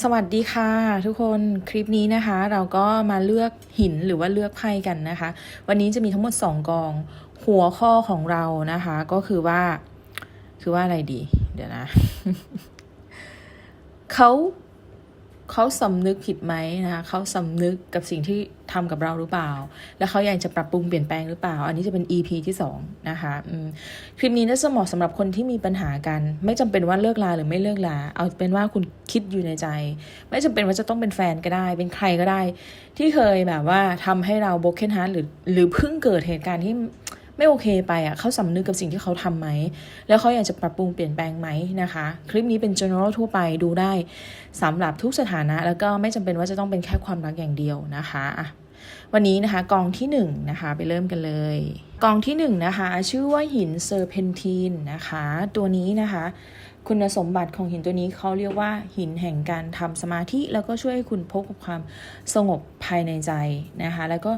สวัสดีค่ะ ทุกคนคลิปนี้นะคะ เราก็มาเลือกหินหรือว่าเลือกไพ่กันนะคะ วันนี้จะมีทั้งหมด 2 กอง หัวข้อของเรานะคะ ก็คือว่า คือว่าอะไรดี เดี๋ยวนะ เขา เขาสำนึกผิดไหมนะคะเขาสำนึกกับสิ่งที่ทำกับเราหรือเปล่า แล้วเขาอยากจะปรับปรุงเปลี่ยนแปลงหรือเปล่า อันนี้จะเป็น EP ที่2นะคะคลิปนี้น่าจะเหมาะสำหรับคนที่มีปัญหากัน ไม่จำเป็นว่าเลิกลาหรือไม่เลิกลา เอาเป็นว่าคุณคิดอยู่ในใจ ไม่จำเป็นว่าจะต้องเป็นแฟนก็ได้ เป็นใครก็ได้ ที่เคยแบบว่าทำให้เราโบเกนฮาร์ดหรือหรือเพิ่งเกิดเหตุการณ์ที่ ไม่โอเคไปอะเขาสำนึกกับสิ่งที่เขาทำไหม แล้วเขาอยากจะปรับปรุงเปลี่ยนแปลงไหมนะคะ คลิปนี้เป็น general ทั่วไปดูได้สำหรับทุกสถานะ แล้วก็ไม่จำเป็นว่าจะต้องเป็นแค่ความรักอย่างเดียวนะคะอะวันนี้นะคะกองที่1นงนะคะไปเริ่มกันเลย กองที่1นงนะคะชื่อว่าหินเซอร์เพนทีนนะคะตัวนี้นะคะคุณสมบัติของหินตัวนี้เขาเรียกว่าหินแห่งการทำสมาธิ แล้วก็ช่วยให้คุณพบกับความสงบภายในใจนะคะแล้วก็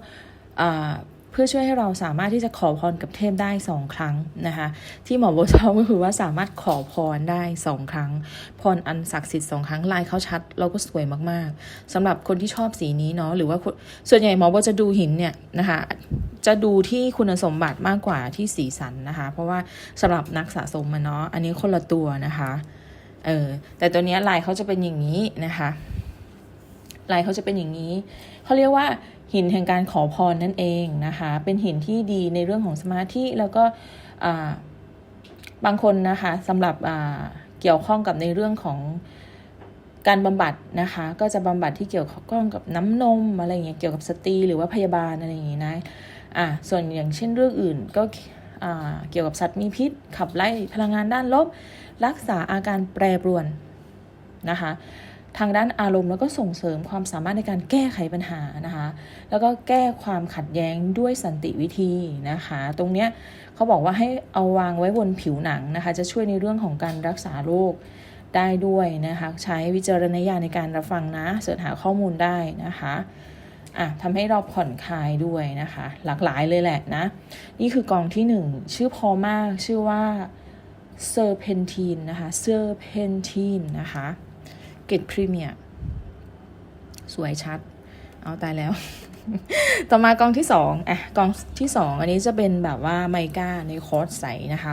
เพื่อช่วยให้เราสามารถที่จะขอพรกับเทพได้สองครั้งนะคะ ที่หมอโบชอบก็คือว่าสามารถขอพรได้สองครั้ง พรอันศักดิ์สิทธิ์สองครั้งลายเขาชัดแล้วก็สวยมากๆสำหรับคนที่ชอบสีนี้เนาะหรือว่าส่วนใหญ่หมอโบจะดูหินเนี่ยนะคะจะดูที่คุณสมบัติมากกว่าที่สีสันนะคะ เพราะว่าสำหรับนักสะสมมันเนาะอันนี้คนละตัวนะคะเออแต่ตัวเนี้ยลายเขาจะเป็นอย่างนี้นะคะลายเขาจะเป็นอย่างนี้ เขาเรียกว่าหินแห่งการขอพรนั่นเองนะคะ เป็นหินที่ดีในเรื่องของสมาธิแล้วก็บางคนนะคะสำหรับเกี่ยวข้องกับในเรื่องของการบำบัดนะคะ ก็จะบำบัดที่เกี่ยวข้องกับน้ำนมอะไรเงี้ยเกี่ยวกับสตรีหรือว่าพยาบาลอะไรอย่างงี้นะอะส่วนอย่างเช่นเรื่องอื่นก็เกี่ยวกับสัตว์มีพิษ ขับไล่พลังงานด้านลบ รักษาอาการแปรปรวนนะคะ ทางด้านอารมณ์แล้วก็ส่งเสริมความสามารถในการแก้ไขปัญหานะคะ แล้วก็แก้ความขัดแย้งด้วยสันติวิธีนะคะ ตรงเนี้ยเขาบอกว่าให้เอาวางไว้บนผิวหนังนะคะ จะช่วยในเรื่องของการรักษาโรคได้ด้วยนะคะ ใช้วิจารณญาณในการรับฟังนะเสิร์ชหาข้อมูลได้นะคะอะทำให้เราผ่อนคลายด้วยนะคะ หลากหลายเลยแหละนะ นี่คือกองที่หนึ่งชื่อพอมากชื่อว่าเซอร์เพนทีนนะคะเซอร์เพนทีนนะคะ เกตพรีเมียร์สวยชัด เอาตายแล้ว ต่อมากองที่สองอะกองที่สองอันนี้จะเป็นแบบว่าไมกาในคอร์สใสนะคะ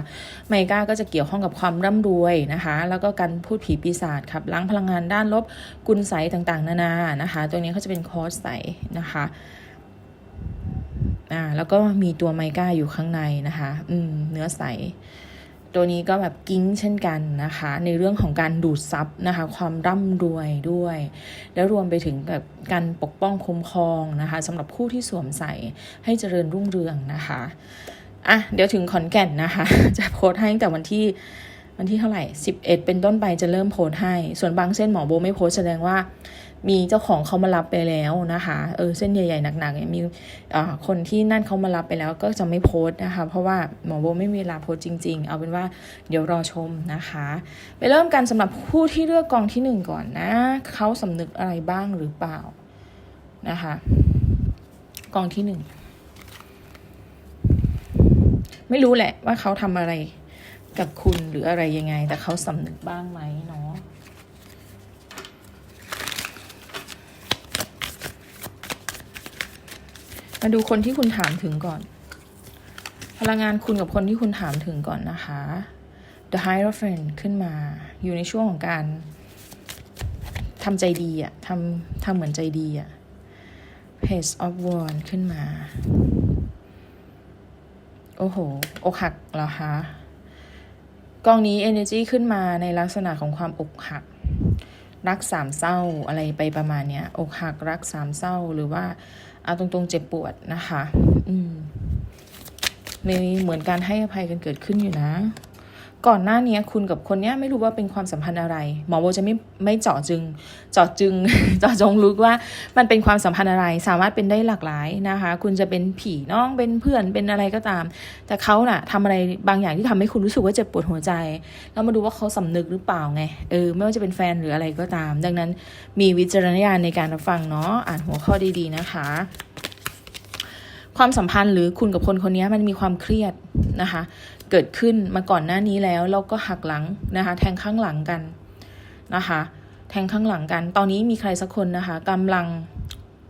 ไมกาก็จะเกี่ยวข้องกับความร่ำรวยนะคะ แล้วก็การพูดผีปีศาจครับล้างพลังงานด้านลบกุลใสต่างๆ นานานะคะ ตัวนี้เขาจะเป็นคอร์สใสนะคะอ่าแล้วก็มีตัวไมกาอยู่ข้างในนะคะ อืม เนื้อใส ตัวนี้ก็แบบกิ้งเช่นกันนะคะ ในเรื่องของการดูดซับนะคะ ความร่ำรวยด้วย แล้วรวมไปถึงแบบการปกป้องคุ้มครองนะคะสำหรับผู้ที่สวมใส่ให้เจริญรุ่งเรืองนะคะอะเดี๋ยวถึงขอนแก่นนะคะ จะโพสให้ตั้งแต่วันที่วันที่เท่าไหร่ 11 เป็นต้นไปจะเริ่มโพสให้ ส่วนบางเส้นหมอโบไม่โพสแสดงว่า มีเจ้าของเขามารับไปแล้วนะคะเออเส้นใหญ่ๆหนักๆเนี่ยมีคนที่นั่นเขามารับไปแล้วก็จะไม่โพสนะคะ เพราะว่าหมอโบไม่มีเวลาโพสจริง ๆ เอาเป็นว่าเดี๋ยวรอชมนะคะ ไปเริ่มกันสำหรับผู้ที่เลือกกองที่หนึ่งก่อนนะเขาสำนึกอะไรบ้างหรือเปล่านะคะกองที่หนึ่งไม่รู้แหละว่าเขาทำอะไรกับคุณหรืออะไรยังไง แต่เขาสำนึกบ้างไหมเนาะ มาดูคนที่คุณถามถึงก่อน พลังงานคุณกับคนที่คุณถามถึงก่อนนะคะ The Hierophant ขึ้นมา อยู่ในช่วงของการทำใจดีอะทำทำเหมือนใจดีอะ Page of Wands ขึ้นมา โอ้โห อกหักเหรอคะ กองนี้ Energy ขึ้นมาในลักษณะของความอกหัก รักสามเศร้าอะไรไปประมาณเนี้ย อกหักรักสามเศร้าหรือว่า เอาตรงๆเจ็บปวดนะคะ อืมมีเหมือนการให้อภัยกันเกิดขึ้นอยู่นะ ก่อนหน้านี้คุณกับคนนี้ไม่รู้ว่าเป็นความสัมพันธ์อะไร หมอโบจะไม่ไม่เจาะจึงเจาะจึงเจาะจงรู้ว่ามันเป็นความสัมพันธ์อะไร สามารถเป็นได้หลากหลายนะคะ คุณจะเป็นผีน้องเป็นเพื่อนเป็นอะไรก็ตาม แต่เขาน่ะทำอะไรบางอย่างที่ทำให้คุณรู้สึกว่าเจ็บปวดหัวใจ แล้วมาดูว่าเขาสำนึกหรือเปล่าไงเออไม่ว่าจะเป็นแฟนหรืออะไรก็ตาม ดังนั้นมีวิจารณญาณในการรับฟังเนาะอ่านหัวข้อดีๆนะคะความสัมพันธ์หรือคุณกับคนคนนี้มันมีความเครียดนะคะ เกิดขึ้นมาก่อนหน้านี้แล้วแล้วก็หักหลังนะคะแทงข้างหลังกันนะคะ แทงข้างหลังกัน ตอนนี้มีใครสักคนนะคะกำลัง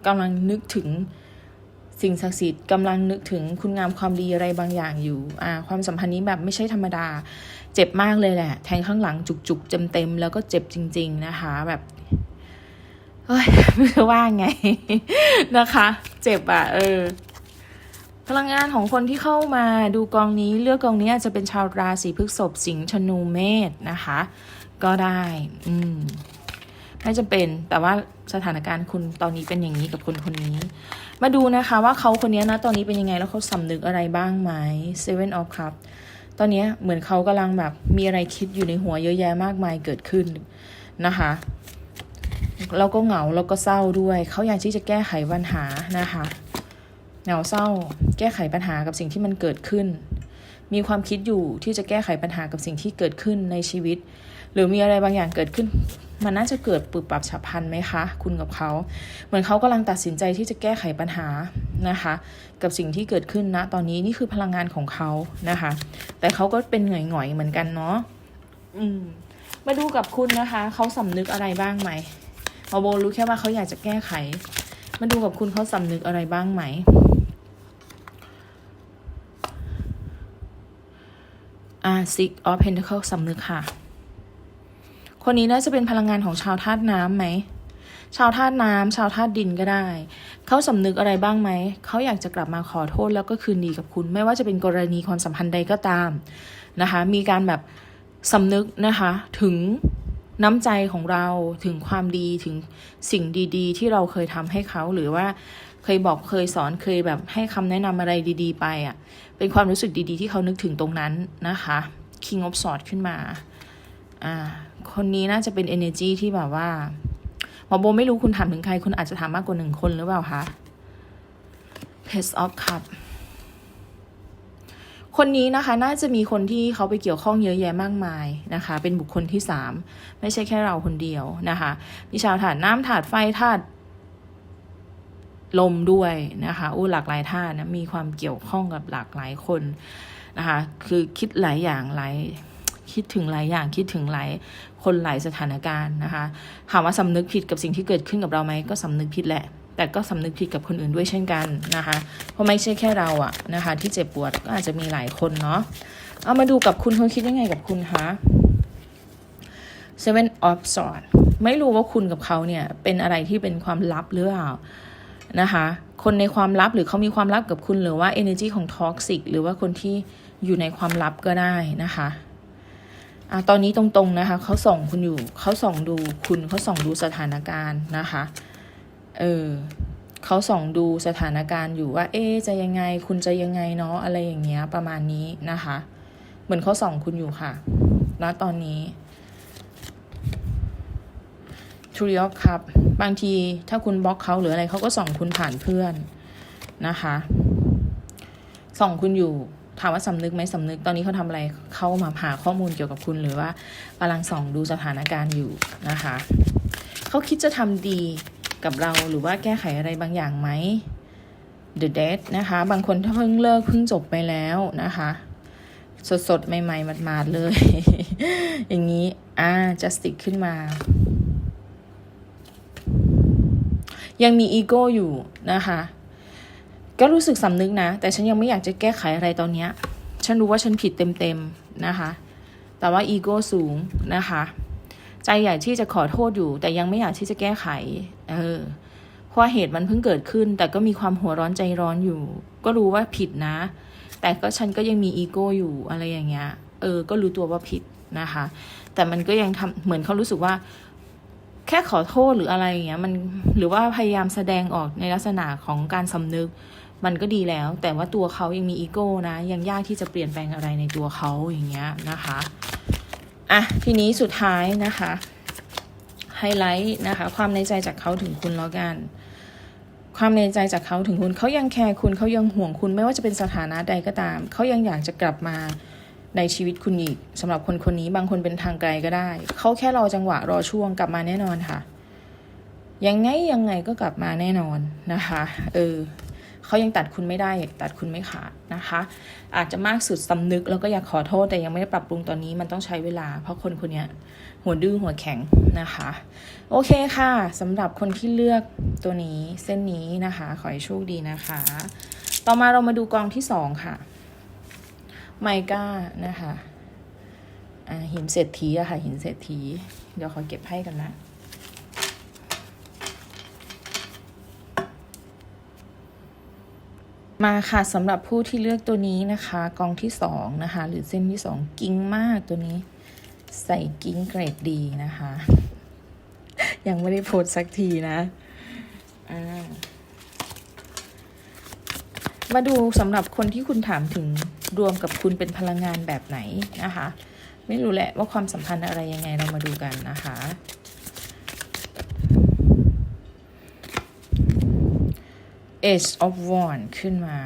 กำลังนึกถึงสิ่งศักดิ์สิทธิ์กำลังนึกถึงคุณงามความดีอะไรบางอย่างอยู่อ่าความสัมพันธ์นี้แบบไม่ใช่ธรรมดา เจ็บมากเลยแหละ แทงข้างหลังจุกๆเต็มๆแล้วก็เจ็บจริง ๆนะคะ แบบเฮ้ยไม่รู้ว่าไงนะคะ เจ็บอะเออ พลังงานของคนที่เข้ามาดูกองนี้เลือกกองนี้อาจจะเป็นชาวราศีพฤษภสิงห์ธนูเมษนะคะ ก็ได้ อืมไม่จำเป็นแต่ว่าสถานการณ์คุณตอนนี้เป็นอย่างนี้กับคนคนนี้ มาดูนะคะว่าเขาคนนี้นะตอนนี้เป็นยังไงแล้วเขาสำนึกอะไรบ้างไหม Seven of Cups ตอนนี้เหมือนเขากำลังแบบมีอะไรคิดอยู่ในหัวเยอะแยะมากมายเกิดขึ้นนะคะแล้วก็เหงาแล้วก็เศร้าด้วย เขาอยากที่จะแก้ไขปัญหานะคะ เหงาเศร้า แก้ไขปัญหากับสิ่งที่มันเกิดขึ้น มีความคิดอยู่ที่จะแก้ไขปัญหากับสิ่งที่เกิดขึ้นในชีวิต หรือมีอะไรบางอย่างเกิดขึ้น มันน่าจะเกิดปรับปรับฉับพลันไหมคะ คุณกับเขา เหมือนเขากำลังตัดสินใจที่จะแก้ไขปัญหานะคะ กับสิ่งที่เกิดขึ้นนะตอนนี้นี่คือพลังงานของเขานะคะ แต่เขาก็เป็นหง่อยๆเหมือนกันเนาะอืมมาดูกับคุณนะคะ เขาสำนึกอะไรบ้างไหมมาโบรู้แค่ว่าเขาอยากจะแก้ไข มาดูกับคุณเขาสำนึกอะไรบ้างไหม อ่า six of pentacle สำนึกค่ะ คนนี้น่าจะเป็นพลังงานของชาวธาตุน้ำไหม ชาวธาตุน้ำชาวธาตุดินก็ได้ เขาสำนึกอะไรบ้างไหม เขาอยากจะกลับมาขอโทษแล้วก็คืนดีกับคุณ ไม่ว่าจะเป็นกรณีความสัมพันธ์ใดก็ตามนะคะ มีการแบบสำนึกนะคะ ถึงน้ำใจของเราถึงความดีถึงสิ่งดี ๆ ที่เราเคยทำให้เขาหรือว่า เคยบอกเคยสอนเคยแบบให้คำแนะนำอะไรดี ๆ ไปอะ เป็นความรู้สึกดีๆ ที่เขานึกถึงตรงนั้นนะคะ King of Swords ขึ้นมาอ่าคนนี้น่าจะเป็น energy ที่แบบว่าหมอโบไม่รู้คุณถามถึงใคร คุณอาจจะถามมากกว่าหนึ่งคนหรือเปล่าคะ Page of Cup คนนี้นะคะน่าจะมีคนที่เขาไปเกี่ยวข้องเยอะแยะมากมายนะคะ เป็นบุคคลที่สามไม่ใช่แค่เราคนเดียวนะคะมีชาวถาดน้ำถาดไฟถาด ลมด้วยนะคะอู้หลากหลายธานะมีความเกี่ยวข้องกับหลากหลายคนนะคะคือคิดหลายอย่างหลายคิดถึงหลายอย่างคิดถึงหลายคนหลายสถานการณ์นะคะถามว่าสำนึกผิดกับสิ่งที่เกิดขึ้นกับเราไหมก็สำนึกผิดแหละ แต่ก็สำนึกผิดกับคนอื่นด้วยเช่นกันนะคะเพราะไม่ใช่แค่เราอะนะคะที่เจ็บปวดก็อาจจะมีหลายคนเนาะเอามาดูกับคุณเขาคิดยังไงกับคุณคะ Seven of Swords ไม่รู้ว่าคุณกับเขาเนี่ยเป็นอะไรที่เป็นความลับหรือเปล่า นะคะ คนในความลับหรือเขามีความลับกับคุณหรือว่า energy ของ toxic หรือว่าคนที่อยู่ในความลับก็ได้นะคะอะตอนนี้ตรงๆนะคะเขาส่องคุณอยู่เขาส่องดูคุณเขาส่องดูสถานการณ์นะคะ เออเขาส่องดูสถานการณ์อยู่ว่า เอ๊ะจะยังไงคุณจะยังไงเนาะอะไรอย่างเงี้ยประมาณนี้นะคะ เหมือนเขาส่องคุณอยู่ค่ะณตอนนี้ ทูริออฟครับบางทีถ้าคุณบล็อกเขาหรืออะไรเขาก็ส่องคุณผ่านเพื่อนนะคะ ส่องคุณอยู่ถามว่าสำนึกไหมสำนึกตอนนี้เขาทำอะไรเขามาหาข้อมูลเกี่ยวกับคุณหรือว่ากำลังส่องดูสถานการณ์อยู่นะคะเขาคิดจะทำดีกับเราหรือว่าแก้ไขอะไรบางอย่างไหม The Dead นะคะ บางคนถ้าเพิ่งเลิกเพิ่งจบไปแล้วนะคะ สดสดๆใหม่ๆมาดๆเลย อย่างนี้ อ่า Justice ขึ้นมา ยังมีอีโก้อยู่นะคะ ก็รู้สึกสำนึกนะ แต่ฉันยังไม่อยากจะแก้ไขอะไรตอนนี้ ฉันรู้ว่าฉันผิดเต็มๆนะคะ แต่ว่าอีโก้สูงนะคะ ใจอยากที่จะขอโทษอยู่ แต่ยังไม่อยากที่จะแก้ไข เออเพราะเหตุมันเพิ่งเกิดขึ้น แต่ก็มีความหัวร้อนใจร้อนอยู่ ก็รู้ว่าผิดนะ แต่ก็ฉันก็ยังมีอีโก้อยู่อะไรอย่างเงี้ย เออ ก็รู้ตัวว่าผิดนะคะ แต่มันก็ยังทำเหมือนเขารู้สึกว่า แค่ขอโทษหรืออะไรอย่างเงี้ยมันหรือว่าพยายามแสดงออกในลักษณะของการสำนึก มันก็ดีแล้ว แต่ว่าตัวเขายังมีอีโก้นะ ยังยากที่จะเปลี่ยนแปลงอะไรในตัวเขาอย่างเงี้ยนะคะอะทีนี้สุดท้ายนะคะไฮไลท์นะคะความในใจจากเขาถึงคุณแล้วกัน ความในใจจากเขาถึงคุณเขายังแคร์คุณเขายังห่วงคุณไม่ว่าจะเป็นสถานะใดก็ตาม เขายังอยากจะกลับมา ในชีวิตคุณอีกสำหรับคนคนนี้บางคนเป็นทางไกลก็ได้ เขาแค่รอจังหวะรอช่วงกลับมาแน่นอนค่ะ ยังไงยังไงก็กลับมาแน่นอนนะคะ เออเขายังตัดคุณไม่ได้ ตัดคุณไม่ขาดนะคะ อาจจะมากสุดสำนึกแล้วก็อยากขอโทษแต่ยังไม่ได้ปรับปรุงตอนนี้มันต้องใช้เวลา เพราะคนคนนี้หัวดื้อหัวแข็งนะคะ โอเคค่ะสำหรับคนที่เลือกตัวนี้เส้นนี้นะคะ ขอให้โชคดีนะคะ ต่อมาเรามาดูกองที่สองค่ะ ไมก้านะคะหินเศรษฐีอะค่ะ หินเศรษฐี เดี๋ยวขอเก็บให้กันนะมาค่ะสำหรับผู้ที่เลือกตัวนี้นะคะ กองที่สองนะคะ หรือเส้นที่สองกิ้งมากตัวนี้ ใส่กิ้งเกรดดีนะคะ ยังไม่ได้โพสสักทีนะอ่า มาดูสำหรับคนที่คุณถามถึงรวมกับคุณเป็นพลังงานแบบไหนนะคะ ไม่รู้แหละว่าความสัมพันธ์อะไรยังไงเรามาดูกันนะคะ Ace of Wand ขึ้นมา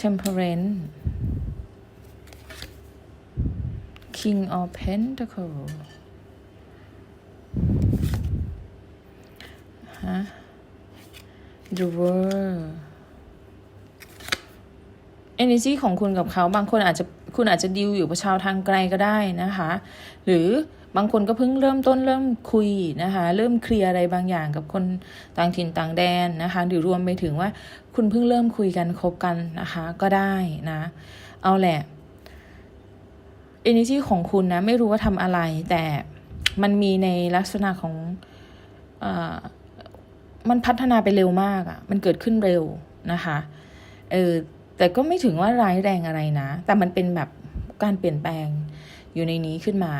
Temperance King of Pentacle ฮะ The World Energy ของคุณกับเขาบางคนอาจจะคุณอาจจะดิวอยู่กับชาวทางไกลก็ได้นะคะ หรือบางคนก็เพิ่งเริ่มต้นเริ่มคุยนะคะ เริ่มเคลียร์อะไรบางอย่างกับคนต่างถิ่นต่างแดนนะคะ หรือรวมไปถึงว่าคุณเพิ่งเริ่มคุยกันคบกันนะคะ ก็ได้นะ เอาแหละ energy ของคุณนะ ไม่รู้ว่าทำอะไร แต่มันมีในลักษณะของเออ มันพัฒนาไปเร็วมากอะ่ะ มันเกิดขึ้นเร็วนะคะ เออ แต่ก็ไม่ถึงว่าร้ายแรงอะไรนะ แต่มันเป็นแบบการเปลี่ยนแปลงอยู่ในนี้ขึ้นมา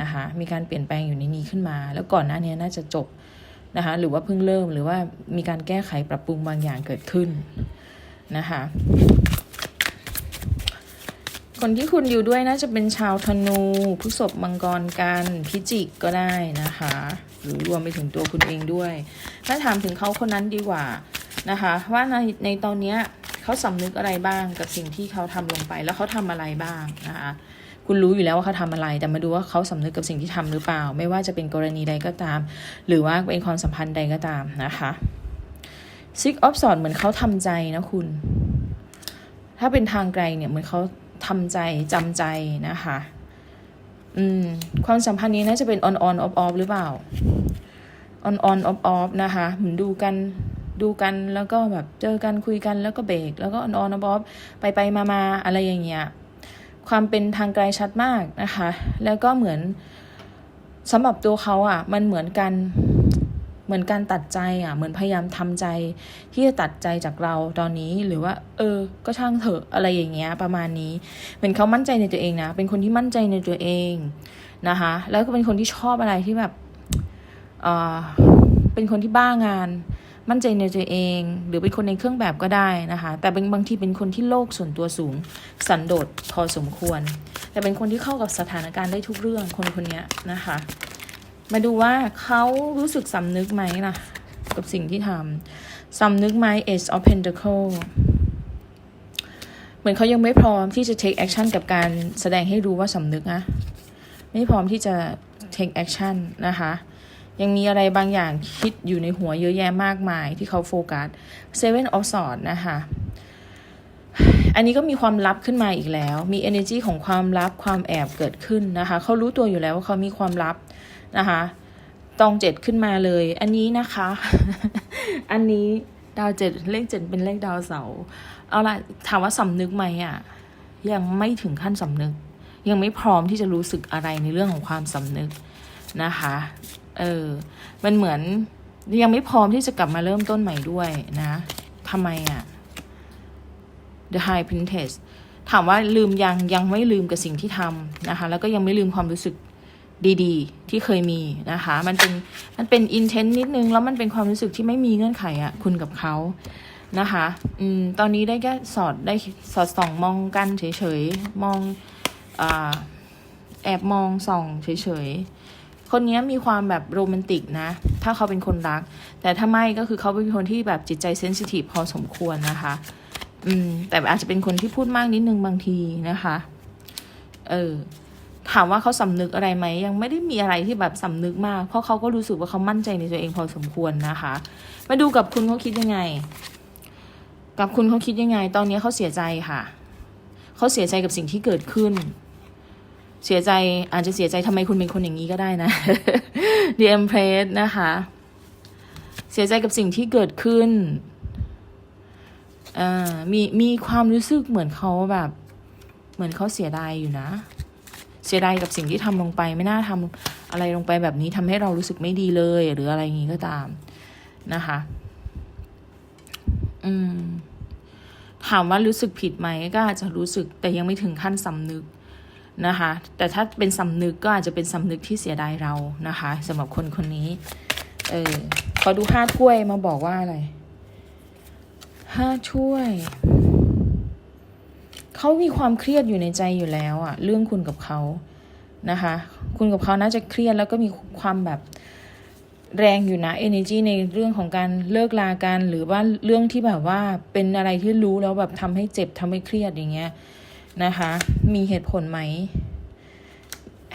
นะคะ มีการเปลี่ยนแปลงอยู่ในนี้ขึ้นมา แล้วก่อนหน้านี้น่าจะจบนะคะ หรือว่าเพิ่งเริ่ม หรือว่ามีการแก้ไขปรับปรุงบางอย่างเกิดขึ้นนะคะ คนที่คุณอยู่ด้วยน่าจะเป็นชาวธนูพฤษภมังกรกันพิจิกก็ได้นะคะ หรือรวมไปถึงตัวคุณเองด้วยถ้าถามถึงเขาคนนั้นดีกว่านะคะ ว่าในในตอนเนี้ยเขาสำนึกอะไรบ้างกับสิ่งที่เขาทำลงไป แล้วเขาทำอะไรบ้างนะคะคุณรู้อยู่แล้วว่าเขาทำอะไร แต่มาดูว่าเขาสำนึกกับสิ่งที่ทำหรือเปล่า ไม่ว่าจะเป็นกรณีใดก็ตาม หรือว่าเป็นความสัมพันธ์ใดก็ตามนะคะ Six of Swords เหมือนเขาทำใจนะคุณ ถ้าเป็นทางไกลเนี่ยเหมือนเขาทำใจจำใจนะคะ อืม ความสัมพันธ์นี้น่าจะเป็น on on off off หรือเปล่า on on off off นะคะ เหมือนดูกันดูกันแล้วก็แบบเจอกันคุยกันแล้วก็เบรกแล้วก็ on on off off ไปไปมามาอะไรอย่างเงี้ยความเป็นทางไกลชัดมากนะคะ แล้วก็เหมือนสำหรับตัวเขาอะ มันเหมือนกัน เหมือนการตัดใจอะ เหมือนพยายามทำใจ ที่จะตัดใจจากเราตอนนี้หรือว่า เออ ก็ช่างเถอะอะไรอย่างเงี้ย ประมาณนี้เหมือนเขามั่นใจในตัวเองนะ เป็นคนที่มั่นใจในตัวเองนะคะ แล้วก็เป็นคนที่ชอบอะไรที่แบบเออเป็นคนที่บ้างาน มั่นใจในตัวเอง หรือเป็นคนในเครื่องแบบก็ได้นะคะ แต่เป็นบางทีเป็นคนที่โลกส่วนตัวสูง สันโดษพอสมควร แต่เป็นคนที่เข้ากับสถานการณ์ได้ทุกเรื่องคนคนนี้นะคะ มาดูว่าเขารู้สึกสำนึกไหมนะกับสิ่งที่ทำสำนึกไหม Ace of Pentacle เหมือนเขายังไม่พร้อมที่จะ take action กับการแสดงให้รู้ว่าสำนึกนะ ไม่พร้อมที่จะ take action นะคะ ยังมีอะไรบางอย่างคิดอยู่ในหัวเยอะแยะมากมายที่เขาโฟกัส Seven of Swords นะคะอันนี้ก็มีความลับขึ้นมาอีกแล้ว มี energy ของความลับความแอบเกิดขึ้นนะคะ เขารู้ตัวอยู่แล้วว่าเขามีความลับ นะคะตองเจ็ดขึ้นมาเลย อันนี้นะคะ อันนี้ดาวเจ็ดเลขเจ็ดเป็นเลขดาวเสาร์เอาละถามว่าสำนึกไหมอะ ยังไม่ถึงขั้นสำนึก ยังไม่พร้อมที่จะรู้สึกอะไรในเรื่องของความสำนึกนะคะ เออ มันเหมือนยังไม่พร้อมที่จะกลับมาเริ่มต้นใหม่ด้วยนะทำไมอะ The High Princess ถามว่าลืมยังยังไม่ลืมกับสิ่งที่ทำนะคะ แล้วก็ยังไม่ลืมความรู้สึก ดีๆ ที่เคยมีนะคะ มันเป็นมันเป็นอินเทนต์นิดนึง แล้วมันเป็นความรู้สึกที่ไม่มีเงื่อนไขอะคุณกับเขานะคะอืมตอนนี้ได้แค่สอดได้สอดส่องมองกันเฉยๆ มองอ่าแอบมองส่องเฉยๆ คนนี้มีความแบบโรแมนติกนะ ถ้าเขาเป็นคนรัก แต่ถ้าไม่ก็คือเขาเป็นคนที่แบบจิตใจเซนซิทีฟพอสมควรนะคะ อืมแต่อาจจะเป็นคนที่พูดมากนิดนึงบางทีนะคะ เออ ถามว่าเขาสำนึกอะไรไหมยังไม่ได้มีอะไรที่แบบสำนึกมาก เพราะเขาก็รู้สึกว่าเขามั่นใจในตัวเองพอสมควรนะคะ มาดูกับคุณเขาคิดยังไง กับคุณเขาคิดยังไง ตอนนี้เขาเสียใจค่ะ เขาเสียใจกับสิ่งที่เกิดขึ้น เสียใจอาจจะเสียใจทำไมคุณเป็นคนอย่างนี้ก็ได้นะ The Empress นะคะ เสียใจกับสิ่งที่เกิดขึ้นมีมีความรู้สึกเหมือนเขาแบบ เหมือนเขาเสียดายอยู่นะ เสียดายกับสิ่งที่ทำลงไป ไม่น่าทำอะไรลงไปแบบนี้ทำให้เรารู้สึกไม่ดีเลย หรืออะไรอย่างนี้ก็ตามนะคะ อืม ถามว่ารู้สึกผิดไหมก็อาจจะรู้สึก แต่ยังไม่ถึงขั้นสำนึกนะคะ แต่ถ้าเป็นสำนึกก็อาจจะเป็นสำนึกที่เสียดายเรานะคะสำหรับคนคนนี้ เออขอดูห้าถ้วยมาบอกว่าอะไรห้าถ้วย เขามีความเครียดอยู่ในใจอยู่แล้วอะเรื่องคุณกับเขานะคะ คุณกับเขาน่าจะเครียดแล้วก็มีความแบบแรงอยู่นะ energy ในเรื่องของการเลิกลากัน หรือว่าเรื่องที่แบบว่าเป็นอะไรที่รู้แล้วแบบทำให้เจ็บทำให้เครียดอย่างเงี้ยนะคะ มีเหตุผลไหม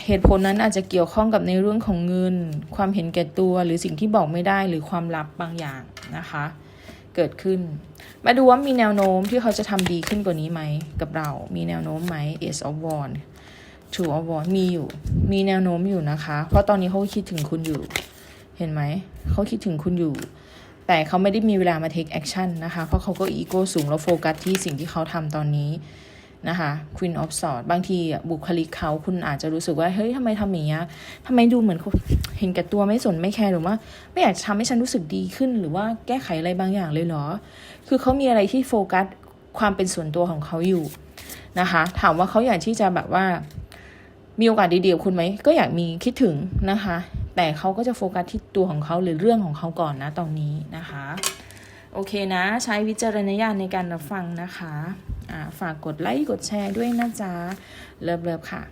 เหตุผลนั้นอาจจะเกี่ยวข้องกับในเรื่องของเงิน ความเห็นแก่ตัว หรือสิ่งที่บอกไม่ได้หรือความลับบางอย่างนะคะ เกิดขึ้น มาดูว่ามีแนวโน้มที่เขาจะทำดีขึ้นกว่านี้ไหมกับเรา มีแนวโน้มไหม as of Wand Two of Wand มีอยู่ มีแนวโน้มอยู่นะคะ เพราะตอนนี้เขาคิดถึงคุณอยู่ เห็นไหม เขาคิดถึงคุณอยู่ แต่เขาไม่ได้มีเวลามา take action นะคะ เพราะเขาก็อีโก้สูงแล้วโฟกัสที่สิ่งที่เขาทำตอนนี้ นะคะ Queen of Swords บางทีบุคลิกเขาคุณอาจจะรู้สึกว่า เฮ้ยทำไมทำอย่างเงี้ยทำไมดูเหมือนเห็นแก่ตัวไม่สนไม่แคร์หรือว่า ไม่อยากทำให้ฉันรู้สึกดีขึ้น หรือว่าแก้ไขอะไรบางอย่างเลยเหรอ คือเขามีอะไรที่โฟกัสความเป็นส่วนตัวของเขาอยู่นะคะ ถามว่าเขาอยากที่จะแบบว่า มีโอกาสดีๆกับคุณไหม ก็อยากมีคิดถึงนะคะ แต่เขาก็จะโฟกัสที่ตัวของเขาหรือเรื่องของเขาก่อนนะตอนนี้นะคะ โอเคนะ ใช้วิจารณญาณในการรับฟังนะคะ ฝากกดไลค์กดแชร์ด้วยนะจ๊ะ เลิฟๆค่ะ